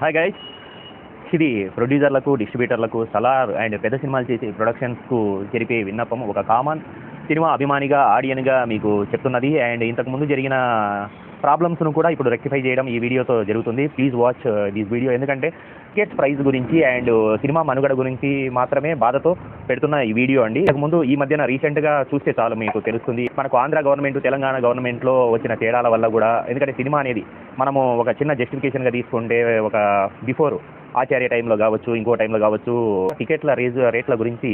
Hi guys ఇది ప్రొడ్యూసర్లకు డిస్ట్రిబ్యూటర్లకు Salaar and పెద్ద సినిమాలు చేసే ప్రొడక్షన్స్కు జరిపే విన్నపం ఒక కామన్ సినిమా అభిమానిగా ఆడియన్గా మీకు చెప్తున్నది. అండ్ ఇంతకుముందు జరిగిన ప్రాబ్లమ్స్ను కూడా ఇప్పుడు రెక్టిఫై చేయడం ఈ వీడియోతో జరుగుతుంది. ప్లీజ్ వాచ్ దిస్ వీడియో ఎందుకంటే టికెట్ ప్రైస్ గురించి అండ్ సినిమా uh, మనుగడ గురించి మాత్రమే బాధతో పెడుతున్న ఈ వీడియో అండి. ముందు ఈ మధ్యన రీసెంట్గా చూస్తే చాలు మీకు తెలుస్తుంది. మనకు ఆంధ్ర గవర్నమెంట్ తెలంగాణ గవర్నమెంట్లో వచ్చిన తేడాల వల్ల కూడా ఎందుకంటే సినిమా అనేది మనము ఒక చిన్న జస్టిఫికేషన్గా తీసుకుంటే ఒక బిఫోర్ ఆచార్య టైంలో కావచ్చు ఇంకో టైంలో కావచ్చు టికెట్ల రేజు రేట్ల గురించి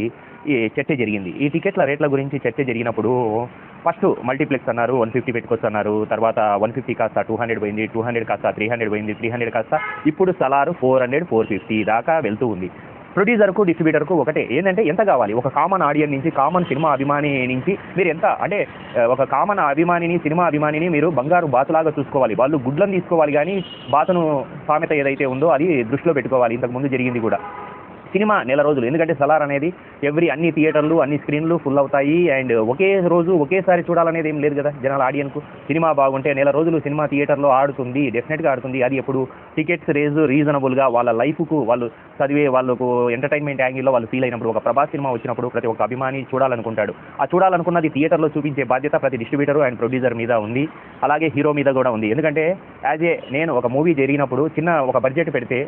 ఈ చర్చ జరిగింది. ఈ టికెట్ల రేట్ల గురించి చర్చ జరిగినప్పుడు ఫస్ట్ మల్టీప్లెక్స్ అన్నారు వన్ ఫిఫ్టీ పెట్టుకోవచ్చు అన్నారు తర్వాత వన్ ఫిఫ్టీ కాస్త టూ హండ్రెడ్ పోయింది టూ హండ్రెడ్ కాస్త త్రీ హండ్రెడ్ పోయింది త్రీ హండ్రెడ్ కాస్త ఇప్పుడు Salaar four hundred four fifty దాకా వెళ్తూ ఉంది. ప్రొడ్యూసర్కు డిస్ట్రిబ్యూటర్కు ఒకటే. ఏంటంటే ఎంత కావాలి? ఒక కామన్ ఆడియన్ నుంచి కామన్ సినిమా అభిమాని నుంచి మీరు ఎంత? అంటే ఒక కామన్ అభిమానిని సినిమా అభిమానిని మీరు బంగారు బాతులాగా చూసుకోవాలి. వాళ్ళు గుడ్లను తీసుకోవాలి కానీ బాతను సామెత ఏదైతే ఉందో అది దృష్టిలో పెట్టుకోవాలి. ఇంతకు ముందు జరిగింది కూడా. సినిమా నెల రోజులు. ఎందుకంటే సలార్ అనేది ఎవ్రీ అన్ని థియేటర్లు అన్ని స్క్రీన్లు ఫుల్ అవుతాయి. అండ్ ఒకే రోజు ఒకేసారి చూడాలనేది ఏం లేదు కదా జనాల ఆడియన్కు. సినిమా బాగుంటే నెల రోజులు సినిమా థియేటర్లో ఆడుతుంది డెఫినెట్గా ఆడుతుంది. అది ఎప్పుడు టికెట్స్ రేజ్ రీజనబుల్గా వాళ్ళ లైఫ్కు వాళ్ళు చదివే వాళ్ళకు ఎంటర్టైన్మెంట్ యాంగిల్లో వాళ్ళు ఫీల్ అయినప్పుడు ఒక ప్రభాస్ సినిమా వచ్చినప్పుడు ప్రతి ఒక్క అభిమాని చూడాలనుకుంటాడు. ఆ చూడాలనుకున్నది థియేటర్లో చూపించే బాధ్యత ప్రతి డిస్ట్రిబ్యూటర్ అండ్ ప్రొడ్యూసర్ మీద ఉంది. అలాగే హీరో మీద కూడా ఉంది. ఎందుకంటే యాజ్ ఏ నేను ఒక మూవీ జరిగినప్పుడు చిన్న ఒక బడ్జెట్ పెడితే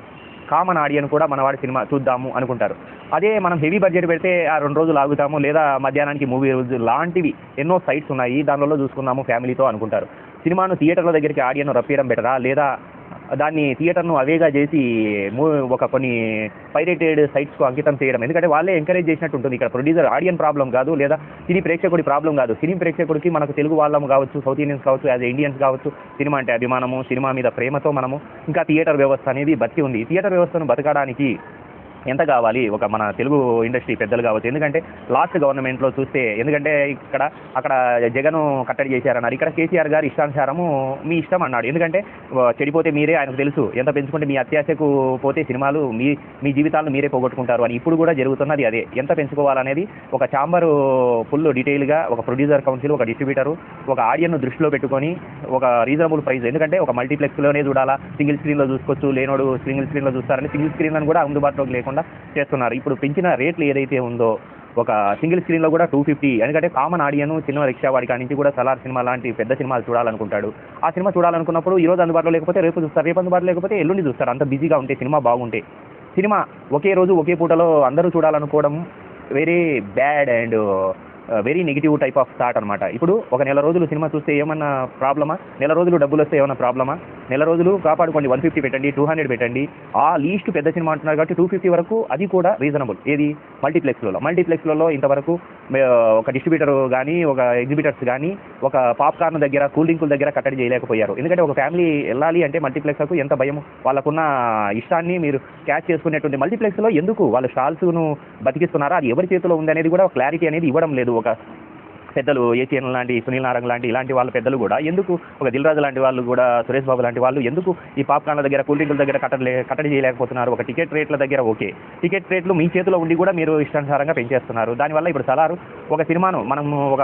కామన్ ఆడియన్ కూడా మనవాడి సినిమా చూద్దాము అనుకుంటారు. అదే మనం హెవీ బడ్జెట్ పెడితే ఆ రెండు రోజులు ఆగుతాము లేదా మధ్యాహ్నానికి మూవీ రోజు లాంటివి ఎన్నో సైట్స్ ఉన్నాయి దానిలో చూసుకుందాము ఫ్యామిలీతో అనుకుంటారు. సినిమాను థియేటర్ల దగ్గరికి ఆడియన్ రప్పియడం బెటరా లేదా దాన్ని థియేటర్ను అవేగా చేసి మూ ఒక కొన్ని పైరేటెడ్ సైట్స్కు అంకితం చేయడం. ఎందుకంటే వాళ్ళే ఎంకరేజ్ చేసినట్టు ఉంటుంది. ఇక్కడ ప్రొడ్యూసర్ ఆడియన్ ప్రాబ్లం కాదు లేదా సినీ ప్రేక్షకుడి ప్రాబ్లం కాదు. సినీ ప్రేక్షకుడికి మనకు తెలుగు వాళ్ళము కావచ్చు సౌత్ ఇండియన్స్ కావచ్చు యాజ్ ఇండియన్స్ కావచ్చు సినిమా అంటే అభిమానము సినిమా మీద ప్రేమతో మనము ఇంకా థియేటర్ వ్యవస్థ అనేది బతికి ఉంది. థియేటర్ వ్యవస్థను బతకడానికి ఎంత కావాలి? ఒక మన తెలుగు ఇండస్ట్రీ పెద్దలు కావచ్చు. ఎందుకంటే లాస్ట్ గవర్నమెంట్లో చూస్తే ఎందుకంటే ఇక్కడ అక్కడ జగన్ కట్టడి చేశారన్నారు. ఇక్కడ కేసీఆర్ గారు ఇష్టానుసారము మీ ఇష్టం అన్నాడు. ఎందుకంటే చెడిపోతే మీరే ఆయనకు తెలుసు. ఎంత పెంచుకుంటే మీ అత్యాశకు పోతే సినిమాలు మీ మీ జీవితాలను మీరే పోగొట్టుకుంటారు అని ఇప్పుడు కూడా జరుగుతున్నది అదే. ఎంత పెంచుకోవాలనేది ఒక ఛాంబరు ఫుల్ డీటెయిల్గా ఒక ప్రొడ్యూసర్ కౌన్సిల్ ఒక డిస్ట్రిబ్యూటర్ ఒక ఆడియన్ను దృష్టిలో పెట్టుకొని ఒక రీజనబుల్ ప్రైస్. ఎందుకంటే ఒక మల్టీప్లెక్స్లోనే చూడాలా. సింగిల్ స్క్రీన్లో చూసుకోవచ్చు. లేనోడు సింగిల్ స్క్రీన్లో చూస్తారని సింగిల్ స్క్రీన్లను కూడా అందుబాటులోకి లేకుండా చేస్తున్నారు. ఇప్పుడు పెంచిన రేట్లు ఏదైతే ఉందో ఒక సింగిల్ స్క్రీన్లో కూడా టూ ఫిఫ్టీ ఎందుకంటే కామన్ ఆడియన్ చిన్న రిక్షా వాడి కాడి నుంచి కూడా సలార్ సినిమా లాంటి పెద్ద సినిమాలు చూడాలనుకుంటాడు. ఆ సినిమా చూడాలనుకున్నప్పుడు ఈ రోజు అందుబాటులో లేకపోతే రేపు చూస్తారు రేపు అందుబాటులో లేకపోతే ఎల్లుండి చూస్తారు. అంత బిజీగా ఉంటే సినిమా బాగుంటే. సినిమా ఒకే రోజు ఒకే పూటలో అందరూ చూడాలనుకోవడం very bad and very negative type of thought అనమాట ఇప్పుడు ఒక నెల రోజులు సినిమా చూస్తే ఏమన్నా ప్రాబ్లమా? నెల రోజులు డబ్బులు వస్తే ఏమన్నా ప్రాబ్లమా? నెల రోజులు కాపాడుకోండి. వన్ ఫిఫ్టీ పెట్టండి టూ హండ్రెడ్ పెట్టండి. ఆ లీస్ట్ పెద్ద సినిమా అంటున్నారు కాబట్టి టూ ఫిఫ్టీ వరకు అది కూడా రీజనబుల్ ఏది? మల్టీప్లెక్స్లలో. మల్టీప్లెక్స్లలో ఇంతవరకు ఒక డిస్ట్రిబ్యూటర్ కానీ ఒక ఎగ్జిబిటర్స్ కానీ ఒక పాప్కార్న్ దగ్గర కూల్ డ్రింకుల దగ్గర కట్టడి చేయలేకపోయారు. ఎందుకంటే ఒక ఫ్యామిలీ వెళ్ళాలి అంటే మల్టీప్లెక్స్కు ఎంత భయం వాళ్ళకున్న ఇష్టాన్ని మీరు క్యాచ్ చేసుకునేటువంటి మల్టీప్లెక్స్లో ఎందుకు? వాళ్ళ స్టాల్స్ను బతికిస్తున్నారా? అది ఎవరి చేతిలో ఉంది అనేది కూడా క్లారిటీ అనేది ఇవ్వడం లేదు. ఒక పెద్దలు ఏసీఎన్ లాంటి సునీల్ నారంగ్ లాంటి ఇలాంటి వాళ్ళ పెద్దలు కూడా ఎందుకు ఒక దిల్ రాజు లాంటి వాళ్ళు కూడా సురేష్ బాబు లాంటి వాళ్ళు ఎందుకు ఈ పాప్కార్న్ల దగ్గర కూల్ డ్రింకుల దగ్గర కట్టలే కట్టడి చేయలేకపోతున్నారు? ఒక టికెట్ రేట్ల దగ్గర ఓకే. టికెట్ రేట్లు మీ చేతిలో ఉండి కూడా మీరు ఇష్టానుసారంగా పెంచేస్తున్నారు. దానివల్ల ఇప్పుడు సలారు ఒక సినిమాను మనం ఒక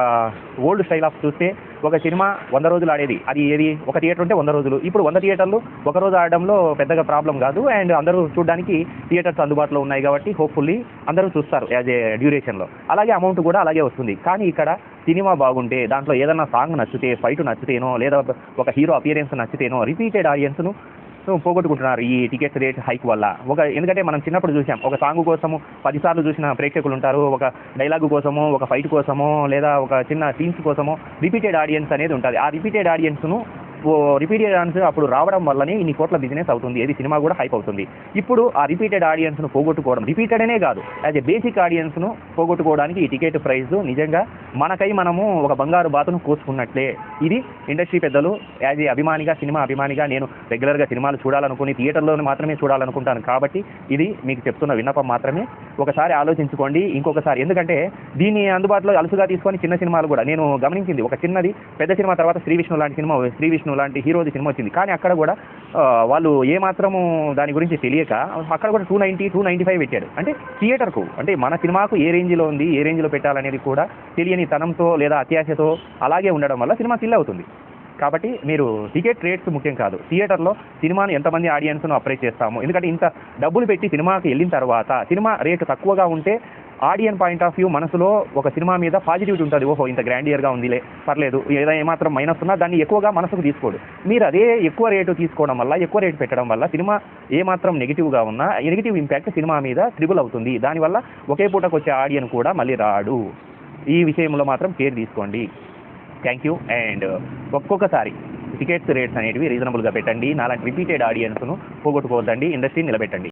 ఓల్డ్ స్టైల్ ఆఫ్ చూస్తే ఒక సినిమా వంద రోజులు ఆడేది. అది ఏది? ఒక థియేటర్ ఉంటే వంద రోజులు. ఇప్పుడు వంద థియేటర్లు ఒక రోజు ఆడడంలో పెద్దగా ప్రాబ్లం కాదు. అండ్ అందరూ చూడడానికి థియేటర్స్ అందుబాటులో ఉన్నాయి కాబట్టి హోప్ఫుల్లీ అందరూ చూస్తారు యాజ్ ఏ డ్యూరేషన్లో. అలాగే అమౌంట్ కూడా అలాగే వస్తుంది. కానీ ఇక్కడ సినిమా బాగుంటే దాంట్లో ఏదైనా సాంగ్ నచ్చితే ఫైట్ నచ్చితేనో లేదా ఒక హీరో అపియరెన్స్ నచ్చితేనో రిపీటెడ్ ఆడియన్స్ను పోగొట్టుకుంటున్నారు ఈ టికెట్ రేట్ హైక్ వల్ల. ఒక ఎందుకంటే మనం చిన్నప్పుడు చూసాం ఒక సాంగ్ కోసము పదిసార్లు చూసిన ప్రేక్షకులు ఉంటారు ఒక డైలాగ్ కోసము ఒక ఫైట్ కోసము లేదా ఒక చిన్న సీన్స్ కోసమో రిపీటెడ్ ఆడియన్స్ అనేది ఉంటుంది. ఆ రిపీటెడ్ ఆడియన్స్ను రిపీటెడ్ ఆడియన్స్ అప్పుడు రావడం వల్లనే ఇన్ని కోట్ల బిజినెస్ అవుతుంది. ఏది సినిమా కూడా హైప్ అవుతుంది. ఇప్పుడు ఆ రిపీటెడ్ ఆడియన్స్ను పోగొట్టుకోవడం రిపీటెడ్ అనే కాదు యాజ్ ఎ బేసిక్ ఆడియన్స్ను పోగొట్టుకోవడానికి ఈ టికెట్ ప్రైస్ నిజంగా మనకై మనము ఒక బంగారు బాతును కోసుకున్నట్లే. ఇది ఇండస్ట్రీ పెద్దలు యాజ్ ఏ అభిమానిగా సినిమా అభిమానిగా నేను రెగ్యులర్గా సినిమాలు చూడాలనుకుని థియేటర్లోనే మాత్రమే చూడాలనుకుంటాను కాబట్టి ఇది మీకు చెప్తున్న విన్నపం మాత్రమే. ఒకసారి ఆలోచించుకోండి ఇంకొకసారి. ఎందుకంటే దీన్ని అందుబాటులో అలుసుగా తీసుకొని చిన్న సినిమాలు కూడా నేను గమనించింది. ఒక చిన్నది పెద్ద సినిమా తర్వాత శ్రీ విష్ణు లాంటి సినిమా శ్రీ విష్ణు లాంటి హీరోది సినిమా వచ్చింది. కానీ అక్కడ కూడా వాళ్ళు ఏమాత్రము దాని గురించి తెలియక అక్కడ కూడా two ninety two ninety five పెట్టాడు అంటే థియేటర్కు అంటే మన సినిమాకు ఏ రేంజ్లో ఉంది ఏ రేంజ్లో పెట్టాలనేది కూడా తెలియని తనంతో లేదా అత్యాశతో అలాగే ఉండడం వల్ల సినిమా కిల్ అవుతుంది. కాబట్టి మీరు టికెట్ రేట్స్ ముఖ్యం కాదు. థియేటర్లో సినిమాను ఎంతమంది ఆడియన్స్ను అప్రైజ్ చేస్తాము? ఎందుకంటే ఇంత డబ్బులు పెట్టి సినిమాకి వెళ్ళిన తర్వాత సినిమా రేటు తక్కువగా ఉంటే ఆడియన్ పాయింట్ ఆఫ్ వ్యూ మనసులో ఒక సినిమా మీద పాజిటివిటీ ఉంటుంది. ఓహో ఇంత గ్రాండియర్గా ఉందిలే పర్లేదు. ఏదో ఏమాత్రం మైనస్ ఉన్నా దాన్ని ఎక్కువగా మనసుకు తీసుకోడు. మీరు అదే ఎక్కువ రేటు తీసుకోవడం వల్ల ఎక్కువ రేటు పెట్టడం వల్ల సినిమా ఏమాత్రం నెగిటివ్గా ఉన్నా నెగిటివ్ ఇంపాక్ట్ సినిమా మీద ట్రిబుల్ అవుతుంది. దానివల్ల ఒకే పూటకు వచ్చే ఆడియన్ కూడా మళ్ళీ రాడు. ఈ విషయంలో మాత్రం కేర్ తీసుకోండి. థ్యాంక్ యూ అండ్ ఒక్కొక్కసారి టికెట్స్ రేట్స్ అనేటివి రీజనబుల్గా పెట్టండి. నాలాంటి రిపీటెడ్ ఆడియన్స్ను పోగొట్టుకోవద్దండి. ఇండస్ట్రీ నిలబెట్టండి.